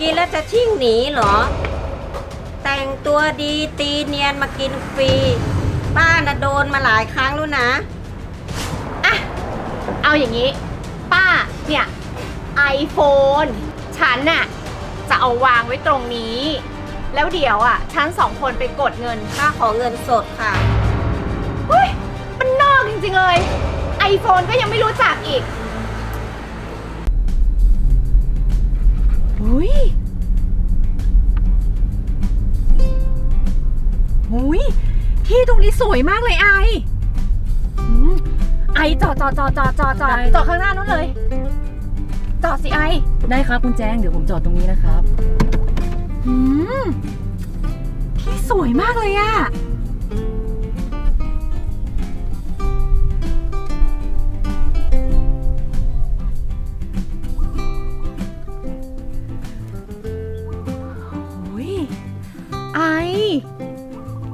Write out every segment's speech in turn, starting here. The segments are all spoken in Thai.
กินแล้วจะชิ่งหนีเหรอ แต่งตัวดีตีเนียนมากินฟรีป้าน่ะโดนมาหลายครั้งแล้วนะ อะเอาอย่างนี้ ป้าเนี่ยไอโฟนฉันน่ะจะเอาวางไว้ตรงนี้ แล้วเดี๋ยวอะฉันสองคนไปกดเงินป้าขอเงินสดค่ะ เฮ้ย มันนอกจริงๆเลย ไอโฟนก็ยังไม่รู้จักอีก หุยหุยที่ตรงนี้สวยมากเลยไออืมไอจอดจอดจอดจอดจอดจอดได้จอดข้างหน้านู้นเลย จอดสิไอ ได้ครับคุณแจ้งเดี๋ยวผมจอดตรงนี้นะครับ อืม ที่สวยมากเลยอะ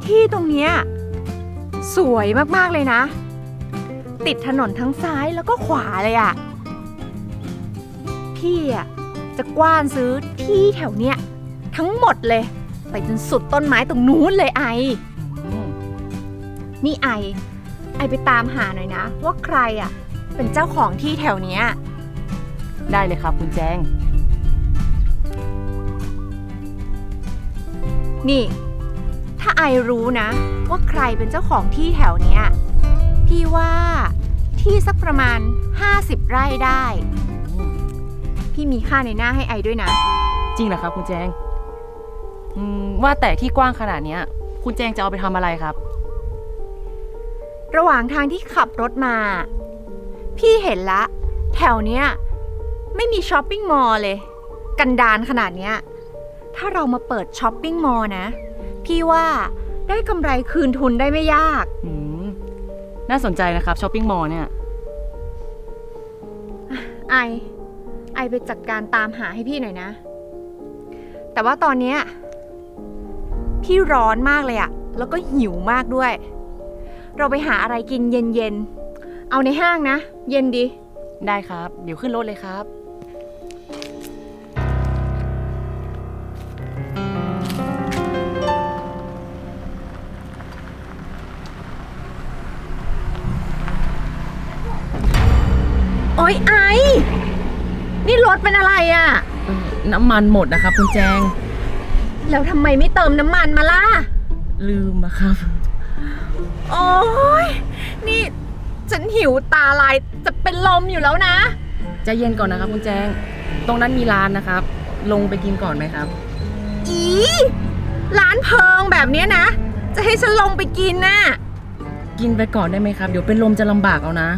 ที่ตรงเนี้ยสวยมากๆเลยนะ ติดถนนทั้งซ้ายแล้วก็ขวาเลยอะพี่อะจะกว้านซื้อที่แถวเนี้ยทั้งหมดเลย ไปจนสุดต้นไม้ตรงนู้นเลยไออืมนี่ไอ ไอไปตามหาหน่อยนะ ว่าใครอะเป็นเจ้าของที่แถวเนี้ยได้เลยครับคุณแจ้งนี่ ถ้าไอรู้นะ ว่าใครเป็นเจ้าของที่แถวเนี้ยพี่ว่าที่สักประมาณ 50 ไร่ได้อืมพี่มีค่าในหน้าให้ไอด้วยนะ จริงเหรอครับ คุณแจ้งอืมว่าแต่ที่กว้างขนาดเนี้ย คุณแจ้งจะเอาไปทำอะไรครับ ระหว่างทางที่ขับรถมา พี่เห็นละ แถวเนี้ยไม่มีช้อปปิ้งมอลล์เลย กันดานขนาดเนี้ย ถ้าเรามาเปิดช้อปปิ้งมอลล์นะ พี่ว่าได้กำไรคืนทุนได้ไม่ยาก อืมน่าสนใจนะครับช้อปปิ้งมอลล์เนี่ย ไอ ไอไปจัดการตามหาให้พี่หน่อยนะ แต่ว่าตอนเนี้ยพี่ร้อนมากเลยอะแล้วก็หิวมากด้วย เราไปหาอะไรกินเย็นๆ เอาในห้างนะ เย็นดี ได้ครับ เดี๋ยวขึ้นรถเลยครับ น้ำมันหมดนะครับคุณแจง แล้วทำไมไม่เติมน้ำมันมาล่ะ ลืมอะครับ โอ๊ยนี่ ฉันหิวตาลายจะเป็นลมอยู่แล้วนะ ใจเย็นก่อนนะครับคุณแจง ตรงนั้นมีร้านนะครับ ลงไปกินก่อนไหมครับ อีร้านเพิงแบบเนี้ยนะ จะให้ฉันลงไปกินน่ะ กินไปก่อนได้ไหมครับ เดี๋ยวเป็นลมจะลำบากเอานะ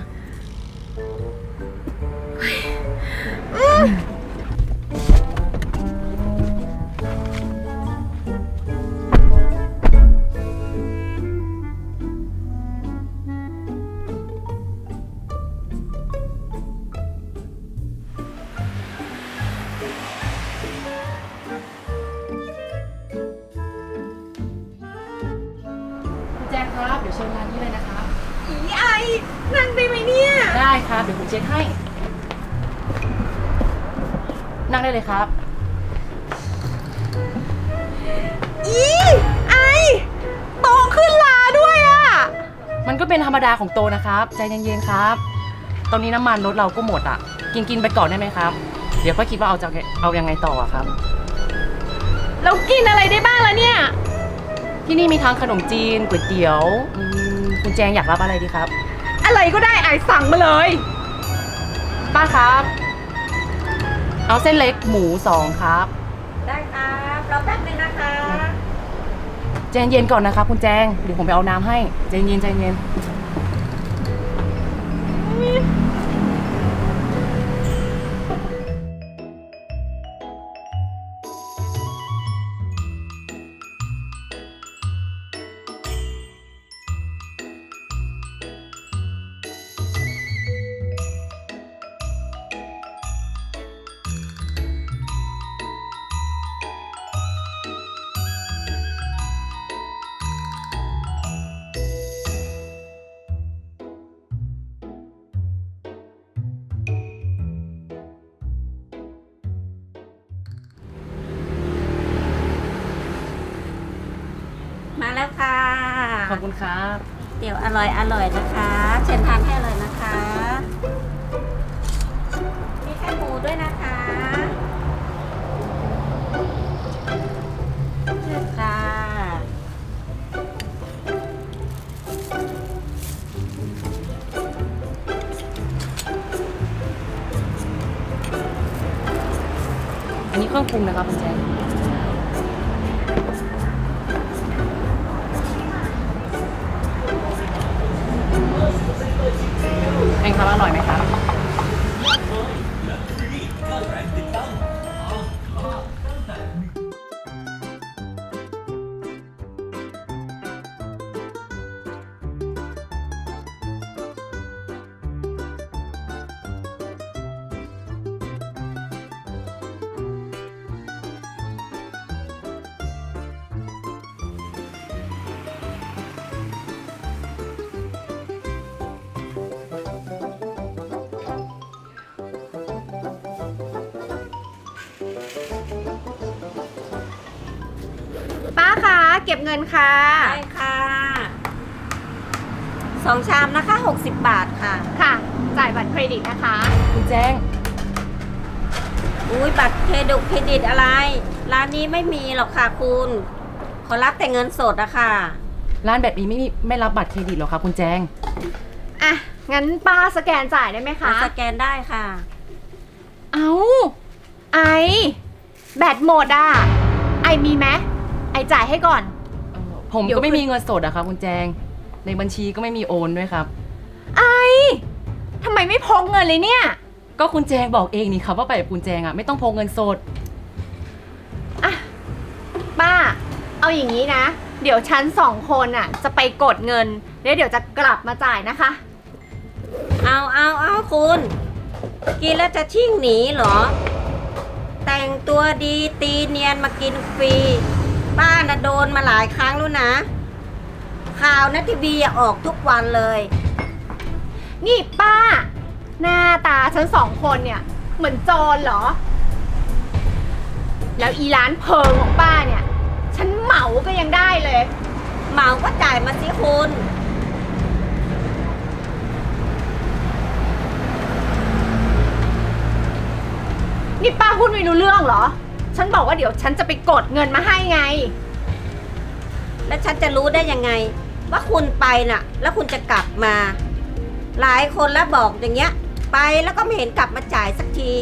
นั่งได้เลยครับ อีไอโตขึ้นลาด้วยอะ มันก็เป็นธรรมดาของโตนะครับ ใจเย็นๆครับ ตอนนี้น้ำมันรถเราก็หมดอะ กินกินๆไปก่อนได้ไหมครับ เดี๋ยวก็คิดว่าเอาจะเอายังไงต่ออะครับ เรากินอะไรได้บ้างล่ะเนี่ย ที่นี่มีทั้งขนมจีนก๋วยเตี๋ยวอืมคุณแจงอยากรับอะไรดีครับ อะไรก็ได้ไอสั่งมาเลย ป้าครับ เอาเส้นเล็กหมูสองครับ ได้ครับรอแป๊บนึงนะคะใจเย็นๆก่อนนะครับคุณแจงเดี๋ยวผมไปเอาน้ำให้ใจเย็นใจเย็น ขอบคุณครับเดี๋ยวอร่อยอร่อยนะคะ เชิญทานให้เลยนะคะ มีแค่หมูด้วยนะคะเชิญค่ะอันนี้เครื่องปรุงนะครับคุณแจ ป้าคะเก็บเงินค่ะ ได้ค่ะสองชามนะคะ 60 บาทค่ะ ค่ะ จ่ายบัตรเครดิตนะคะ คุณแจงอุ้ยบัตรเครดิตเครดิตอะไร ร้านนี้ไม่มีหรอกค่ะคุณ ขอรับแต่เงินสดอะค่ะร้านแบบนี้ไม่มีไม่รับบัตรเครดิตหรอครับคุณแจงอะ งั้นป้าสแกนจ่ายได้ไหมคะ สแกนได้ค่ะ เอาไอ แบตหมดอะ ไอมีไหม ไอจ่ายให้ก่อน ผมเดี๋ยว ก็ไม่คุณมีเงินสดอะครับคุณแจง ในบัญชีก็ไม่มีโอนด้วยครับ ไอทำไมไม่พกเงินเลยเนี่ย ก็คุณแจงบอกเองนี่ครับว่าไปกับคุณแจงอะไม่ต้องพกเงินสดอะป้า เอาอย่างนี้นะ เดี๋ยวฉันสองคนอะ จะไปกดเงิน แล้วเดี๋ยวจะกลับมาจ่ายนะคะ เอาเอาเอาคุณ กินแล้วจะชิ่งหนีเหรอ แต่งตัวดีตีเนียนมากินฟรี ป้าน่ะโดนมาหลายครั้งแล้วนะ ข่าวนะทีวีอะออกทุกวันเลย นี่ป้า หน้าตาฉันสองคนเนี่ย เหมือนโจรเหรอ แล้วอีร้านเพิงของป้าเนี่ย ฉันเหมาก็ยังได้เลย เหมาก็จ่ายมาสิคุณ นี่ป้าพูดไม่รู้เรื่องเหรอ ฉันบอกว่าเดี๋ยวฉันจะไปกดเงินมาให้ไง แล้วฉันจะรู้ได้ยังไง ว่าคุณไปน่ะ แล้วคุณจะกลับมา หลายคนแล้วบอกอย่างเงี้ย ไปแล้วก็ไม่เห็นกลับมาจ่ายสักที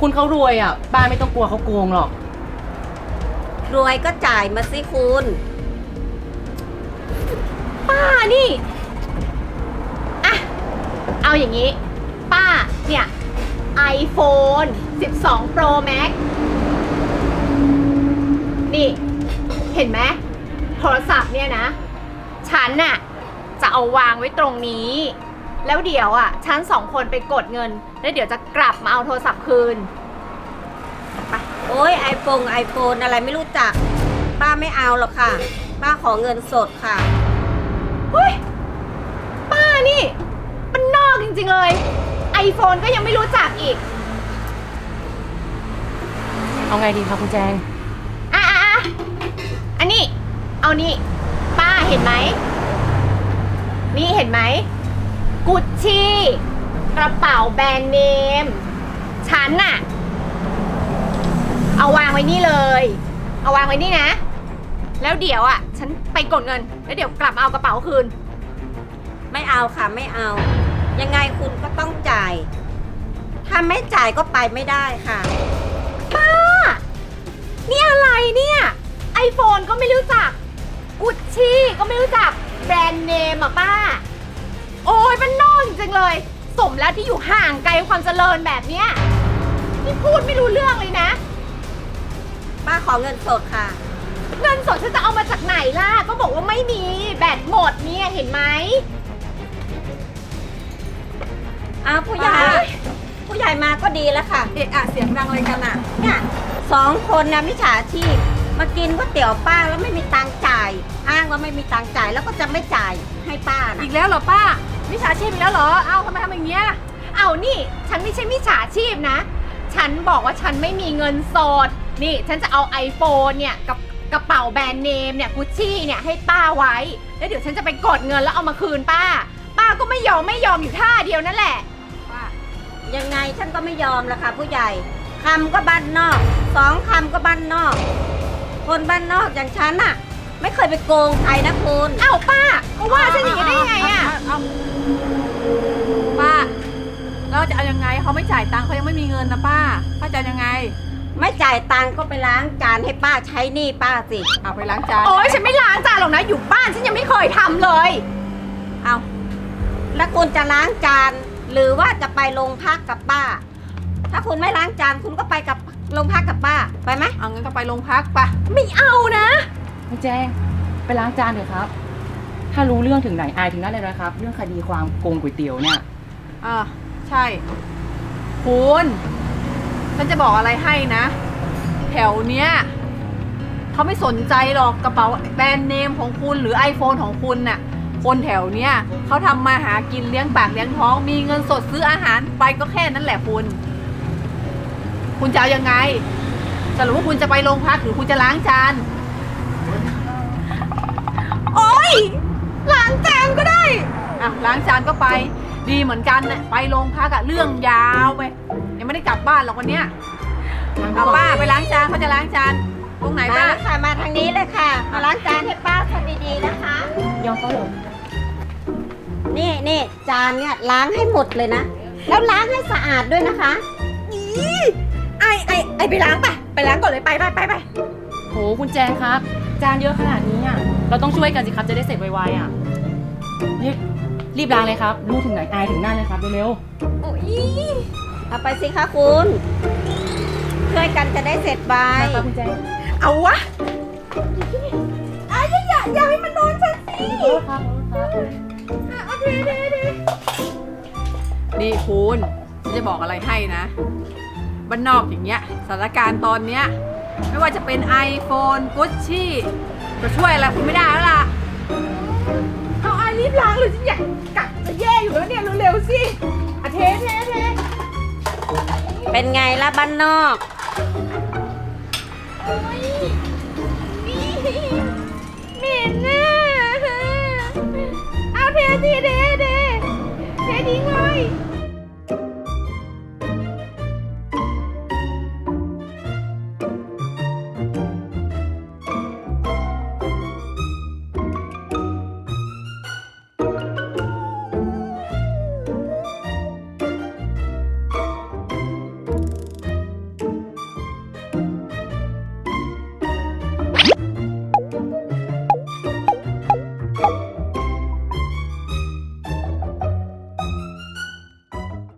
คุณเขารวยอะป้าไม่ต้องกลัวเขาโกงหรอก รวยก็จ่ายมาสิคุณ ป้านี่ อะ เอาอย่างนี้ ป้าเนี่ย iPhone 12 Pro Max นี่ เห็นไหมโทรศัพท์เนี่ยนะ ฉันน่ะ จะเอาวางไว้ตรงนี้ แล้วเดี๋ยวอะ ฉันสองคนไปกดเงิน แล้วเดี๋ยวจะกลับมาเอาโทรศัพท์คืน โอ้ยไอโฟนไอโฟนอะไรไม่รู้จัก ป้าไม่เอาหรอกค่ะ ป้าขอเงินสดค่ะ เฮ้ย ป้านี่ มันนอกจริงๆเลย iPhone ก็ยังไม่รู้จักอีก เอาไงดีครับคุณแจง อะอะอะอันนี้ เอานี่ ป้าเห็นไหม นี่เห็นไหม กุชชี่กระเป๋าแบรนด์เนม ฉันน่ะ เอาวางไว้นี่เลย เอาวางไว้นี่นะ แล้วเดี๋ยวอะ ฉันไปกดเงิน แล้วเดี๋ยวกลับมาเอากระเป๋าคืน ไม่เอาค่ะ ไม่เอา ยังไงคุณก็ต้องจ่าย ถ้าไม่จ่ายก็ไปไม่ได้ค่ะ ป้า นี่อะไรเนี่ยไอโฟนก็ไม่รู้จัก กุชชี่ก็ไม่รู้จัก แบรนด์เนมอะป้า โอ้ยมันนอกจริงๆเลย สมแล้วที่อยู่ห่างไกลความเจริญแบบเนี้ยนี่พูดไม่รู้เรื่องเลยนะ ป้าขอเงินสดค่ะ เงินสดฉันจะเอามาจากไหนล่ะ ก็บอกว่าไม่มี แบตหมดเนี่ยเห็นไหม อ้าวผู้ใหญ่อ้ายผู้ใหญ่มาก็ดีแล้วค่ะ เอะอะเสียงดังอะไรกันอะ เนี่ยสองคนนะมิจฉาชีพมากินก๋วยเตี๋ยวป้าแล้วไม่มีตังค์จ่าย อ้างว่าไม่มีตังค์จ่ายแล้วก็จะไม่จ่ายให้ป้านะอีกแล้วเหรอป้ามิจฉาชีพอีกแล้วเหรอ เอ้าทำไมทำอย่างเงี้ย เอานี่ ฉันไม่ใช่มิจฉาชีพนะ ฉันบอกว่าฉันไม่มีเงินสด นี่ ฉันจะเอา iPhone เนี่ยกับกระเป๋าแบรนด์เนมเนี่ยกุชชี่เนี่ยให้ป้าไว้ แล้วเดี๋ยวฉันจะไปกดเงินแล้วเอามาคืนป้า ป้าก็ไม่ยอมไม่ยอมอยู่ท่าเดียวนั่นแหละ ยังไงฉันก็ไม่ยอมละค่ะผู้ใหญ่คำก็บ้านนอกสองคำก็บ้านนอก คนบ้านนอกอย่างฉันน่ะ ไม่เคยไปโกงใครนะคุณอ้าวป้าก็ว่าฉันอย่างนี้ได้ยังไงอะป้าเราจะเอายังไงเขาไม่จ่ายตังค์เขายังไม่มีเงินนะป้าป้าจะเอายังไง ไม่จ่ายตังค์ก็ไปล้างจานให้ป้าใช้หนี้ป้าสิเอาไปล้างจานโอ๊ยฉันไม่ล้างจานหรอกนะอยู่บ้านฉันยังไม่เคยทำเลยเอาแล้วคุณจะล้างจาน หรือว่าจะไปโรงพักกับป้า ถ้าคุณไม่ล้างจานคุณก็ไปกับโรงพักกับป้าไปไหมเอางั้นก็ไปโรงพักปะไม่เอานะ ไม่แจ้งไปล้างจานเถอะครับ ถ้ารู้เรื่องถึงไหนอายถึงนั่นเลยนะครับ เรื่องคดีความโกงก๋วยเตี๋ยวเนี่ย อ่าใช่ คุณฉันจะบอกอะไรให้นะ แถวเนี้ยเขาไม่สนใจหรอกกระเป๋าแบรนด์เนมของคุณหรือ iPhone ของคุณน่ะ คนแถวเนี้ยเขาทำมาหากินเลี้ยงปากเลี้ยงท้อง มีเงินสดซื้ออาหารไปก็แค่นั้นแหละคุณ คุณจะเอายังไงสรุปว่าคุณจะไปโรงพักหรือคุณจะล้างจาน โอ๊ยล้างจานก็ได้อะล้างจานก็ไป ดีเหมือนกันน่ะไปโรงพักอะเรื่องยาวไปยังไม่ได้กลับบ้านหรอกวันเนี้ยเอาป้าไปล้างจานเขาจะล้างจานตรงไหนมาป้าเลยค่ะ มาทางนี้เลยค่ะ มาล้างจานให้ป้าทำดีๆนะคะยอมเขาเหรอ นี่นี่จานเนี่ยล้างให้หมดเลยนะ แล้วล้างให้สะอาดด้วยนะคะไอไอไอไปล้างไปไปล้างก่อนเลยไปไปไปไปโหคุณแจงครับ จานเยอะขนาดนี้อะเราต้องช่วยกันสิครับจะได้เสร็จไวๆอะรีบรีบล้างเลยครับรู้ถึงไหนอายถึงนั่นเลยครับเร็วโอ้ยเอาไปสิคะคุณช่วยกันจะได้เสร็จไปๆนะครับคุณแจงเอาวะไอ้อย่าอย่าอย่าให้มันโดนฉันสิ ขอโทษครับขอโทษครับโอเคเดเด นี่คุณฉันจะบอกอะไรให้นะบ้านนอกอย่างเงี้ยสถานการณ์ตอนเนี้ยไม่ว่าจะเป็น iPhone กุชชี่จะช่วยอะไรคุณไม่ได้แล้วล่ะเอาไอรีบล้างเลยฉันอยากกัดจะแย่อยู่แล้วเนี่ยเร็วๆสิอะเทเทเทเป็นไงล่ะบ้านนอก